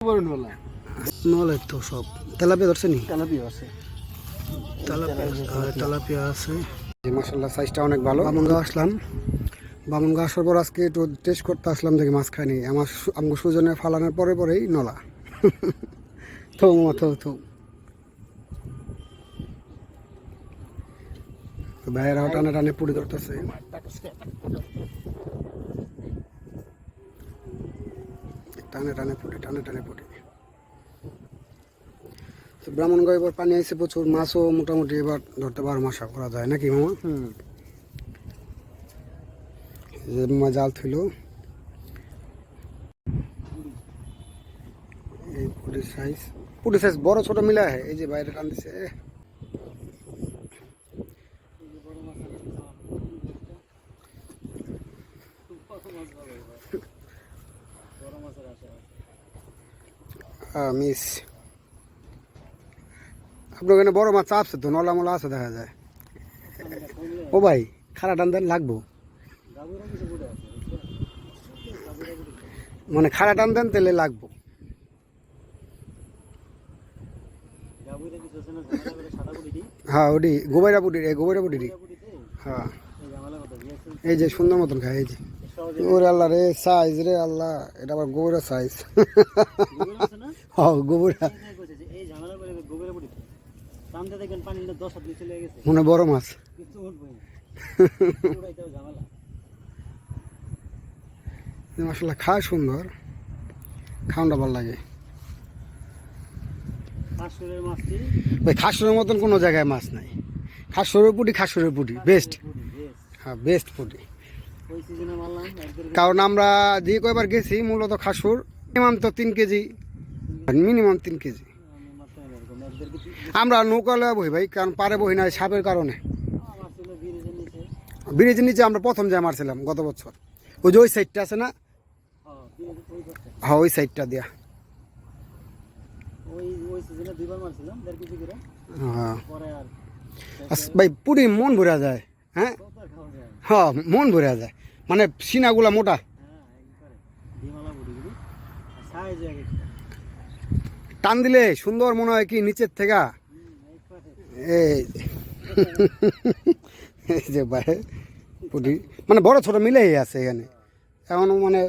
বড় নলের তো সব। তেলাপিয়া ধরছে নি? তেলাপিয়া আছে তেলাপিয়া আছে। মাসাল্লাহ সাইজটা অনেক ভালো। বামনগাঁও আসলাম। বামনগাঁও আসার পর আজকে একটু টেস্ট করতে আসলাম দেখি মাছ খাইনি আমার সুজনে ফালানোর পরে পরেই নলা। থৌ থৌ থৌ। তো ভাইয়েরাও টানে টানে পুড়ে ধরতেছে। টানে টানে পুড়ি টানে টানে পুড়ি। তো ব্রাহ্মণগড় এবার পানি আইসে প্রচুর মাছও মোটামুটি এবার ধরতে পারো আশা করা যায় নাকি মামা? হুম। যে মামা জাল থইল। এই পুরি সাইজ পুরি সাইজ বড় ছোট মিলা হয় এই যে বাইরে টান দিছে মিস আপনার ওখানে বড় মাছ চাপছে তো নলা মলা আছে দেখা যায়। ও ভাই খারা টান লাগবো। মানে খাড়া টান দেন তাহলে লাগবো। হ্যাঁ ওটি গোবরা পুটি রে গোবরা পুটি হ্যাঁ। এই যে সুন্দর মতন খায়, এই যে। ওরে আল্লাহ রে সাইজ রে আল্লাহ। এটা আবার গোবরা সাইজ হ্যাঁ গোবরা। মনে বড় মাছ। মশলা খায় সুন্দর। খাওয়াটা ভালো লাগে। ভাই খাসুরের মতন কোনো জায়গায় মাছ নাই। খাসুরের পুটি খাসুরের পুটি বেস্ট হ্যাঁ বেস্ট পুটি। কারণ আমরা যে কয়বার গেছি মূলত খাসুর মিনিমাম তো তিন কেজি মিনিমাম তিন কেজি। আমরা নৌকা লয়ে বই ভাই কারণ পারে বই না সাপের কারণে। ব্রিজের নিচে। আমরা প্রথম যা মারছিলাম গত বছর। ওই যে ওই সাইডটা আছে না? হ্যাঁ ওই হ্যাঁ সাইডটা দিয়া। হ্যাঁ। আস- ভাই পুরি মন ভরে যায় হ্যাঁ? হ্যাঁ মন ভরে যায়। মানে সিনাগুলা মোটা। টান দিলে সুন্দর মনে হয় কি নিচের থেকে। এই যে। পুটি। মানে বড় ছোট মিলেই আছে এখানে। এমন মানে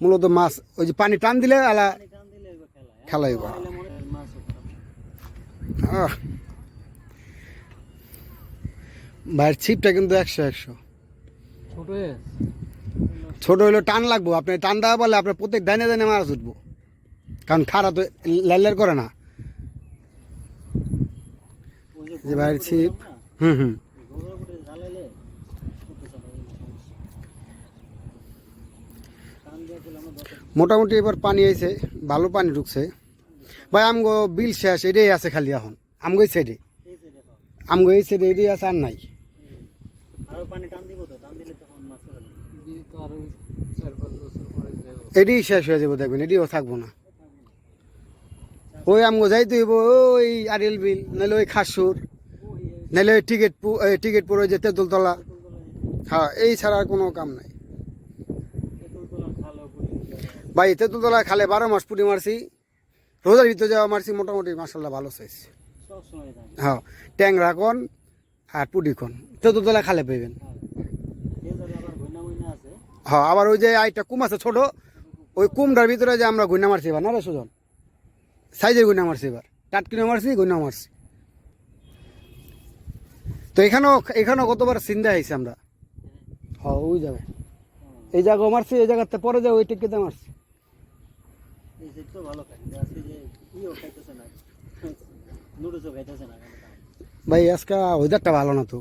মূলত মাছ, ওই যে পানি টান দিলে আলা খেলাই। ভাইয়ের ছিপটা কিন্তু একশো একশো। ছোট হইলে টান লাগবো। আপনি টান দেওয়া বলে আপনার প্রত্যেক দাইনে দাইনে মাছ উঠবো কারণ খারা তো লাইলার করে না। যে ভাইয়ের ছিপ। হুম হুম। মোটামুটি এবার পানি আইছে, ভালো পানি ঢুকছে। ভাই, আমগো বিল শেষ, এটাই আছে খালি এখন। আমগো এই সাইডে আমগো এই সাইডে এটাই আছে আর নাই। পানি টান দিব তো টান দিলে তখন মাছ হবে তো আরও চার পাঁচ বছর যাব শেষ হয়ে যাব দেখবেন এটিও থাকব না। ওই আমগো যাইতে হইব, ওই আরিল বিল নাহলে ওই খাসুর নাহলে ওই টিকিট টিকিট পরে যে তেঁতুলতলা। হ্যাঁ এই ছাড়া আর কোনো কাম নাই। ভাই, তেঁতুলতলা খালে বারো মাস পুটি মারছি। রোজার ভিতরে যাওয়া মারছি, মোটামুটি মাসাল্লাহ ভালো থাকে হ্যাঁ ট্যাংরা কন আর পুটি কন, তেঁতুলতলা খালে আছে হ্যাঁ আবার ওই যে আইটা কুম আছে ছোট ওই কুমটার ভিতরে যে আমরা গুইনা মারছি এবার না রে সুজন? সাইজের গুইনা মারছি এবার। টাটকিনা মারছি গুইনা মারছি। তো এখানেও এখানেও কতবার চিন্তা হয়েছে আমরা? হ্যাঁ ওই যাবে এই জায়গা মারছি এই জায়গাতে পরে যাও ওই টিকিতে মারছি। ভাই আজকে ওয়েদারটা ভালো না তো।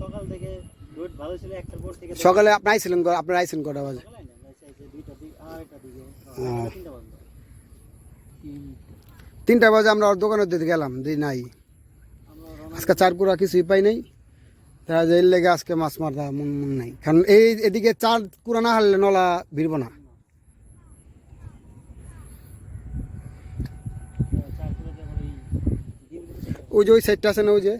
সকাল থেকে সকালে আপনি আইছিলেন আপনার আইছিলেন কটা বাজে সকালে না আমরা চাইছি দুইটা দিক আড়াইটা দিকে হ্যাঁ। তিনটা বাজে আমরা ওর দোকানের দিকে গেলাম যে নাই। আজকে চার কুড়া কিছুই পাই নাই। তারা যে লেগে আজকে মাছ মারতা মন মন নাই। কারণ এই এদিকে চার কুড়া না হারলে নলা ভিড়ব না। ওই যে ওই সাইডটা আছে না ওই যে?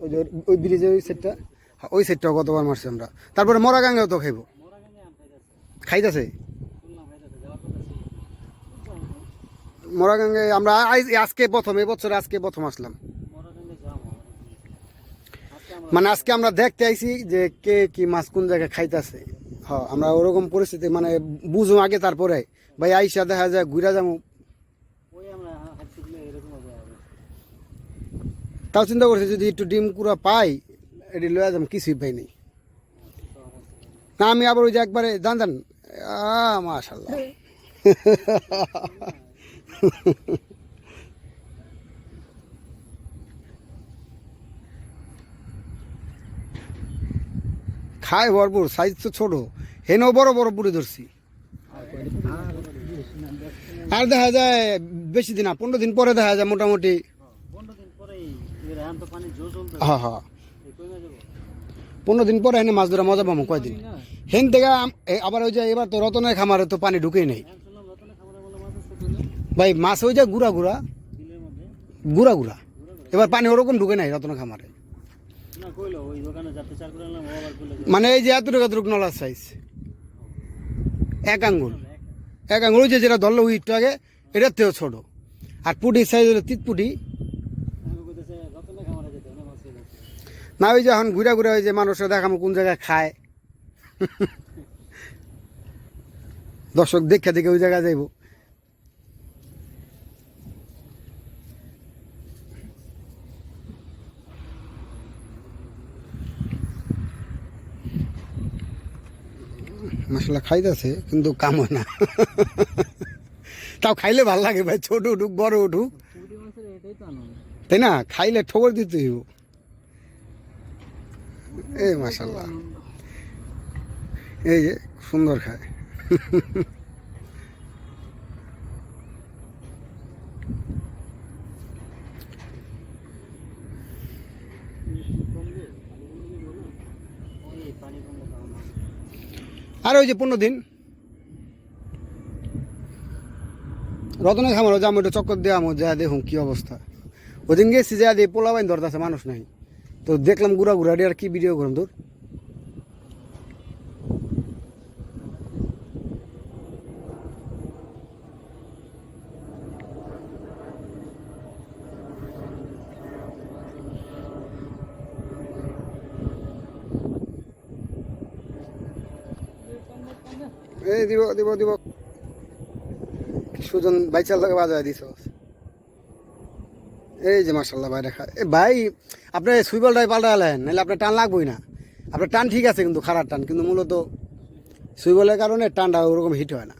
ওই যে ওই ব্রিজে ওই সাইডটা হ্যাঁ, ওই সাইডটাও কতবার মারছি আমরা। তারপরে মরা গাঙ্গেও তো খাইব। মোরা খাইতেছে? মোরাগাঙ্গে আমরা আজকে প্রথম এবছর আজকে প্রথম আসলাম। মানে আজকে আমরা দেখতে আইছি যে কে কি মাছ কোন জায়গায় খাইতেছে। হ্যাঁ আমরা ওরকম পরিস্থিতি মানে বুঝো আগে তারপরে। ভাই আইসা দেখা যায় ঘুরা যাব। তাও চিন্তা করছি যদি একটু ডিম কুড়া পাই এটি লয়ে যাম কিছুই পাই নাই। না আমি আবার ওই যে একবারে জান জান মাশাল্লাহ খায় ভরপুর সাইজ তো ছোট। হেনও বড় বড় পুরে ধরছি। আর দেখা যায়, বেশি দিন না, পনেরো দিন পরে দেখা যায় মোটামুটি। হ্যাঁ হ্যাঁ পনেরো দিন পরে এনে মাছ ধরা মজা পাবো কয়দিন। হেন থেকে আবার ওই যে এবার তো রতনের খামারে তো পানি ঢুকেই নেই এখন শুনলাম রতনে খামারে বলে মাছ আছে কইলে ভাই মাছ ওই যে গুড়া গুড়া। গুড়া গুড়া। এবার পানি ওরকম ঢুকে নাই রতনের খামারে। মানে এই যে এতটুকু এতটুকু নলার সাইজ এক আঙ্গুল। এক আঙ্গুল ওই যে যেটা ধরলো উইটটা আগে এটার থেকেও ছোট। আর পুটির সাইজ হলো তিত পুটি রতনে না ওই যে এখন ঘুরা ঘুরা ওই যে মানুষরা দেখামো কোন জায়গায় খায়। দর্শক দেখে দেখে ওই জায়গায় যাইব। মশলা খাইতেছে, কিন্তু কামো না। তাও খাইলে ভালো লাগে ভাই, ছোট উঠুক, বড় উঠুক। তাই না? খাইলে ঠোকর দিতে হইব। এই মাসাল্লাহ এই যে, সুন্দর খায় ওই পানি কমলে খাওয়া মাছ আর ওই যে পনেরো দিন। রতনে খামার যা ওইটা চক্কর দেওয়া আমার যা দেখুন কি অবস্থা। ওদিন গেছি যা দিয়ে পোলাবাইন ধরতেছে, মানুষ নাই। তো দেখলাম ঘুরা ঘুরা দিয়ে আর কি ভিডিও করুন তোর? এই দিব দিব দিব। সুজন বাইচাল থেকে বাজায় দিছ। এই যে মার্শাল্লাহ ভাই দেখা এ ভাই, আপনি সুইবলটাই পাল্টা এলেন নাহলে আপনার টান লাগবেই না। আপনার টান ঠিক আছে কিন্তু খারাপ টান, কিন্তু মূলত সুইবলের কারণে টানটা ওরকম হিট হয় না।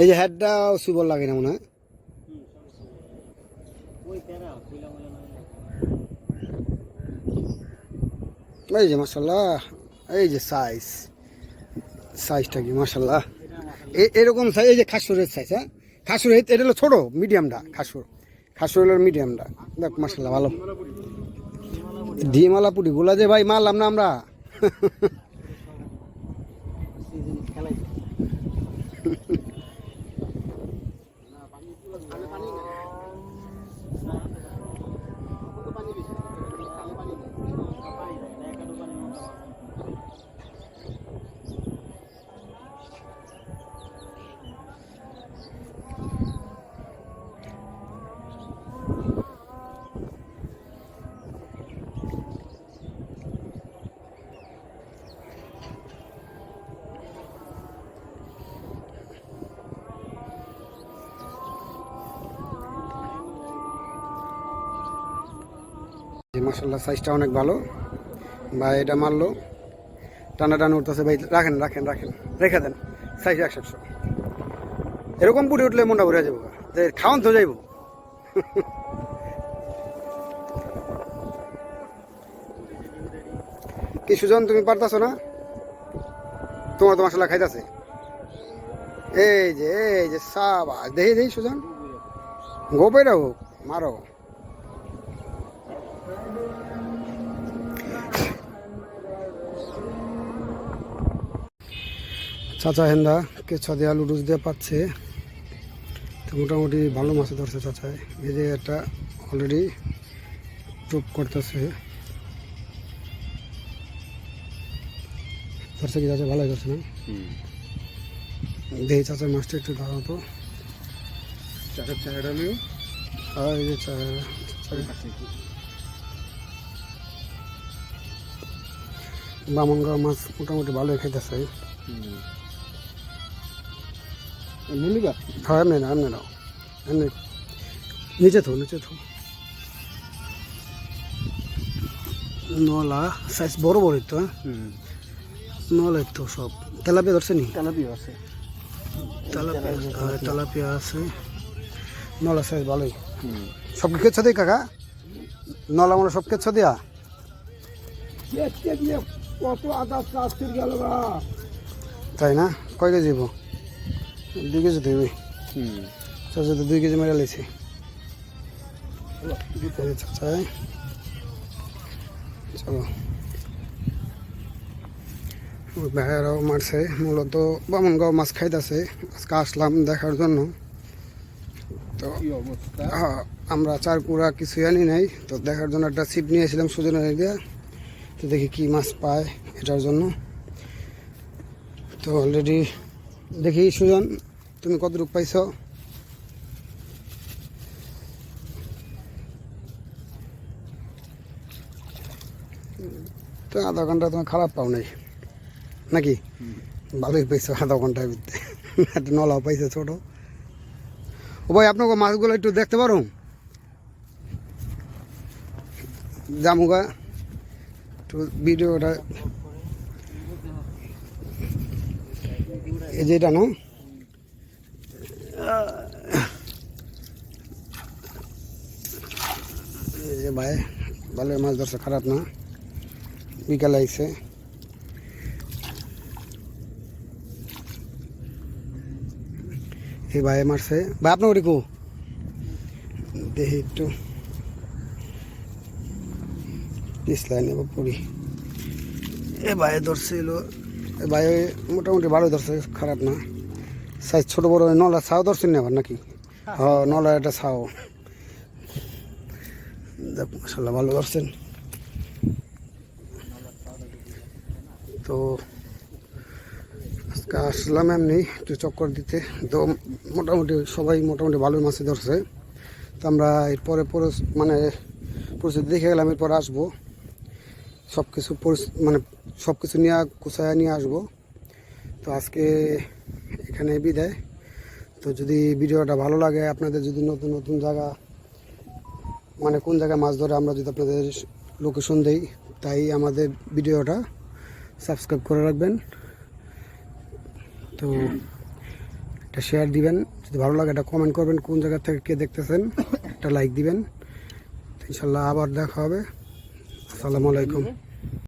এই যে হেডটা সুইবল লাগে না মনে হয়। এই যে মার্শাল্লাহ এই যে সাইজ সাইজটা কি মাসাল্লাহ এরকম সাইজ এই যে খাসুরের সাইজ হ্যাঁ? খাসুর এটা হলো ছোটো মিডিয়ামটা খাসুর। খাসুর হলো মিডিয়ামটা দেখ মাসাল্লাহ ভালো। ডিমালা পুটি গোলা যে ভাই মারলাম না আমরা? যে মার্শাল্লাহ সাইজটা অনেক ভালো। ভাই এটা মারলো। টানা টানা উঠতেছে। ভাই, রাখেন রাখেন রাখেন। রেখে দেন। সাইজ একশো এরকম পুটি উঠলে মনটা ভরে যাব। খাওয়ান তো যাইব। কি সুজন তুমি পারতাছো না? তোমার তো মশলা খাইতেছে। এই যে এই যে সাবা দেখি দেখি, সুজন। গোপেরা হোক, মারো। চাচা হেন্দা কে কেঁচা দেওয়া লুডুস দিয়ে পাচ্ছে। তো মোটামুটি ভালো মাছ ধরছে চাচায় এই যে একটা অলরেডি টুপ করতেছে। ধরছে কি চাচা? ভালোই ধরছে না? দেখি চাচার মাছটা একটু ধরা তো। চারের চারটা নিয়ে আর এই যে মাছ মোটামুটি ভালোই খাইতেছে নিলিবা হ্যাঁ এমনি না এমনি এমনি নিচে থো নিচে থো নলা সাইজ বড় বড় তো হ্যাঁ? নলা তো সব। তেলাপিয়া ধরছে নি? তেলাপিয়া আছে তেলাপিয়া হ্যাঁ, তেলাপিয়া আছে। নলা সাইজ ভালোই। সব কি খেয়েছ দিই কাকা? নলা মনে সব খেয়েছ দিয়া? কত আদা প্লাস্টিক গেল তাই না? কয় কেজি দুই কেজি দেবে চাচা তো দুই কেজি মেরে লেছি। চাচা চলো। ভাইয়ারাও মারছে মূলত বামনগাঁও মাছ খাইতেছে। আজকে আসলাম দেখার জন্য। তো অবস্থা? হ্যাঁ, আমরা চার কুড়া কিছু আনি নাই। তো দেখার জন্য একটা ছিপ নিয়েছিলাম সুজনের দিয়ে তো দেখি কি মাছ পায় এটার জন্য। তো অলরেডি দেখি সুজন তুমি কতটুকু পাইছো? তো আধা ঘণ্টা তুমি খারাপ পাও নাই। নাকি? ভালোই পাইছো আধা ঘণ্টার ভিতরে। একটা নলাও পাইছো ছোটো। ও ভাই আপনাকে মাছগুলো একটু দেখতে পারো? জামুগা একটু ভিডিওটা এই যেটা না? এই যে ভাই ভালো মাছ ধরছে, খারাপ না? বিকালে আইছে। এই ভাই মারছে। ভাই আপনার ওটি কো? দেখি একটু। পিছলাই নেব পড়ি এ ভাই, ধরছে এলো। এ ভাই মোটামুটি ভালো ধরছে খারাপ না। সাইজ ছোট বড় নলা ছাও ধরছেন না আবার নাকি? হ নলা একটা ছাও। মাসাল্লাহ ভালো ধরছেন। তো আজকে আসলাম এমনি একটু চক্কর দিতে। তো মোটামুটি সবাই মোটামুটি ভালোই মাছে ধরছে। তো আমরা এরপরে পরে মানে পরিস্থিতি দেখে গেলাম এরপর আসব। সব কিছু মানে সব কিছু নিয়ে গুছায় নিয়ে আসব। তো আজকে এখানে বিদায়। তো যদি ভিডিওটা ভালো লাগে, আপনাদের যদি নতুন নতুন জায়গা মানে কোন জায়গায় মাছ ধরে আমরা যদি আপনাদের লোকেশন দেই, তাই আমাদের ভিডিওটা সাবস্ক্রাইব করে রাখবেন। তো একটা শেয়ার দিবেন। যদি ভালো লাগে, একটা কমেন্ট করবেন, কোন জায়গা থেকে কে দেখতেছেন, একটা লাইক দিবেন। ইনশাল্লাহ আবার দেখা হবে। আসসালামু আলাইকুম।